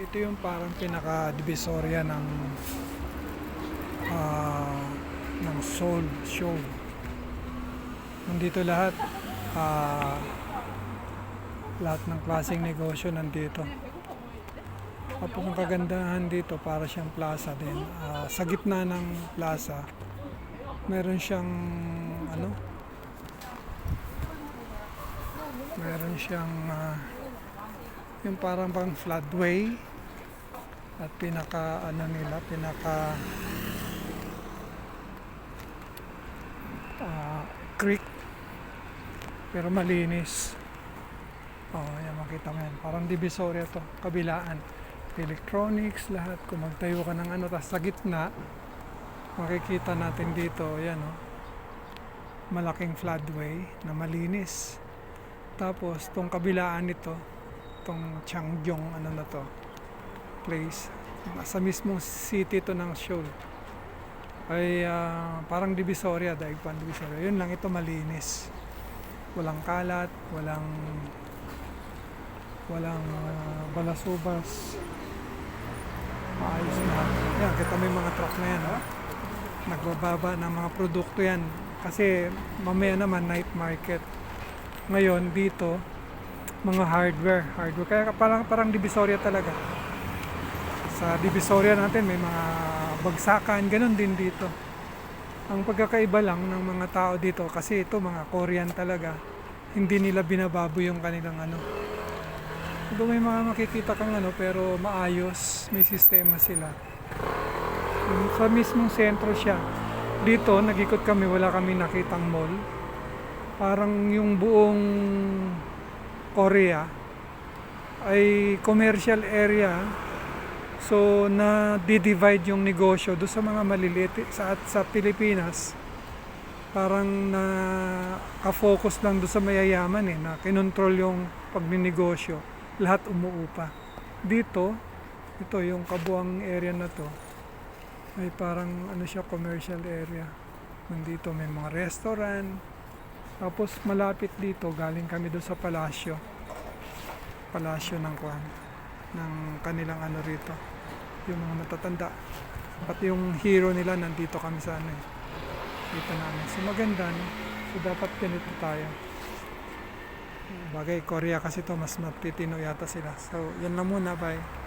ito yung parang pinaka-divisorya ng ah, ng Soul Show. Nandito lahat. ah, lahat ng klaseng negosyo nandito. Tapos ang kagandahan dito para siyang plaza din. Ah, sa gitna ng plaza, meron siyang ano? Meron siyang ah, yung parang bang floodway at pinaka ano nila, pinaka ah, creek pero malinis. Oh, yan makita mo yan. Parang divisoria to, kabilaan. Electronics, lahat. Kung magtayo ka ng ano, tapos sa gitna, makikita natin dito, yan oh. Malaking floodway na malinis. Tapos, tong kabilaan nito, tong Changyong, ano na to, place. Sa mismong city to ng Seoul. Ay ah, parang divisoria, daigpan divisoria. Yun lang, ito malinis. Walang kalat, walang walang ah, balasubas. Maayos na. Yan, kita yung mga truck na yan, oh. Nagbababa ng mga produkto yan. Kasi mamaya naman night market. Ngayon dito, mga hardware, hardware. Kaya parang parang divisoria talaga. Sa divisoria natin may mga bagsakan, ganun din dito. Ang pagkakaiba lang ng mga tao dito kasi ito mga Korean talaga. Hindi nila binababo yung kanilang ano. Ito may mga makikita kang ano pero maayos, may sistema sila. Yung Sa mismong sentro siya. Dito, nag-ikot kami, wala kami nakitang mall. Parang yung buong Korea ay commercial area. So, na divide yung negosyo do sa mga maliliit sa at sa Pilipinas. Parang na ka-focus lang do sa mayayaman eh, na kinontrol yung pagninegosyo. Lahat umuupa. Dito, ito yung kabuang area na to, ay parang ano siya commercial area. Nandito may mga restaurant. Tapos malapit dito, galing kami doon sa palasyo. Palasyo ng kwan ng kanilang ano rito. Yung mga matatanda. Pati yung hero nila nandito kami sa ano eh. Dito namin. So maganda no. So dapat ganito tayo. Bagay Korea kasi to mas matitino yata sila. So yan lang muna bye.